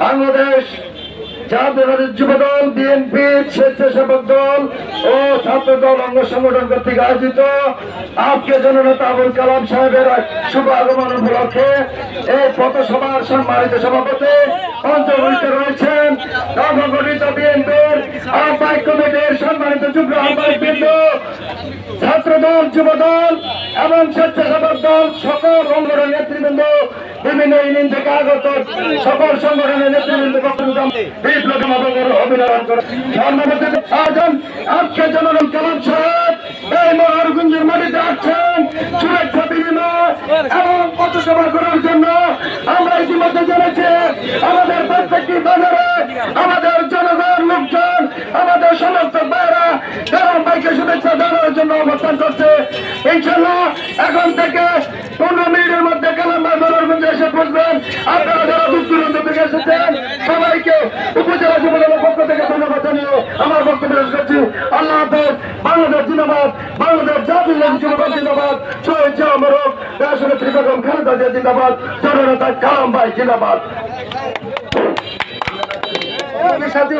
বাংলাদেশ জাতীয় যুব দল বিএনপি স্বেচ্ছাসেবক দল ও ছাত্র দল অঙ্গ সংগঠন কর্তৃক আয়োজিত আজকে জননেতা আবুল কালাম সাহেবের শুভ আগমন উপলক্ষে এই পথসভার সম্মানিত সভাপতি অন্তর্ভুক্ত রয়েছেন। নবগঠিত বিএনপির আহ্বায়ক কমিটির সম্মানিত যুগ্ম আহ্বায়ক বৃন্দ দল যুব দল এবং স্বেচ্ছাসেবক দল, সকল সংগঠনের নেতৃবৃন্দ, বিভিন্ন ইউনিয়ন থেকে আগত সকল সংগঠনের নেতৃবৃন্দ পথসভা করার জন্য আমরা আমাদের প্রত্যেকটি বাজারে, আমাদের সমস্ত বাইরা কারণ ভাইকে শুভেচ্ছা জানানোর জন্য অবস্থান করছে, ইনশাল্লাহ এখন থেকে পনেরো মিনিটের মধ্যে কালাম ভাই এসে পৌঁছবেন আপনারা যারা দূর দূরান্ত থেকে এসেছেন, সবাইকে উপজেলা যুবদলের পক্ষ থেকে ধন্যবাদ জানিয়ে আমার বক্তব্য শেষ করছি। আল্লাহ হাফেজ, বাংলাদেশ জিন্দাবাদ, বাংলাদেশ জাতীয় যুবদল জিন্দাবাদ, শহীদ জিয়া মরক ত্রিবেগম খালেদা জিয়া জিন্দাবাদ, জননেতা কালাম ভাই জিন্দাবাদ। সাথী